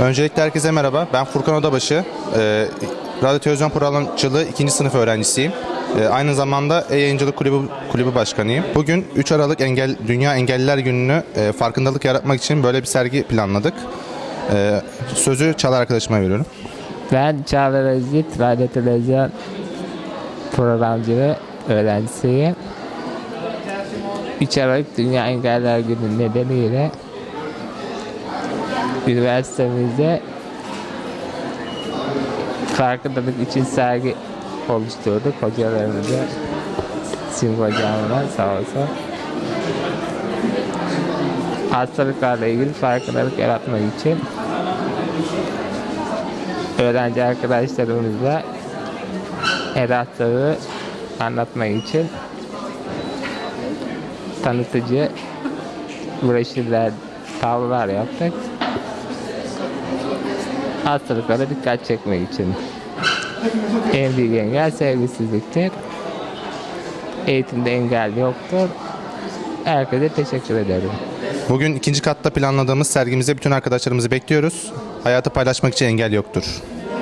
Öncelikle herkese merhaba. Ben Furkan Odabaşı. Ee, Radyo Televizyon Programcılığı 2. sınıf öğrencisiyim. Ee, aynı zamanda e-yayıncılık kulübü, kulübü başkanıyım. Bugün 3 Aralık Engel, Dünya Engelliler Günü'nü e, farkındalık yaratmak için böyle bir sergi planladık. Ee, sözü Çağlar arkadaşıma veriyorum. Ben Çağlar Özgüt, radyo televizyon programcılığı öğrencisiyim. 3 Aralık Dünya Engeller Günü nedeniyle üniversitemizde farkındalık için sergi oluşturduk. Hocalarımıza, Simge hocamla sağ olsun. Hastalıklarla ilgili farkındalık yaratmak için öğrenci arkadaşlarımızla her hastalığı anlatmak için tanıtıcı broşürler, tablolar yaptık. Hastalıklara dikkat çekmek için. En büyük engel sevgisizliktir. Eğitimde engel yoktur. Herkese teşekkür ederim. Bugün ikinci katta planladığımız sergimize bütün arkadaşlarımızı bekliyoruz. Hayatı paylaşmak için engel yoktur.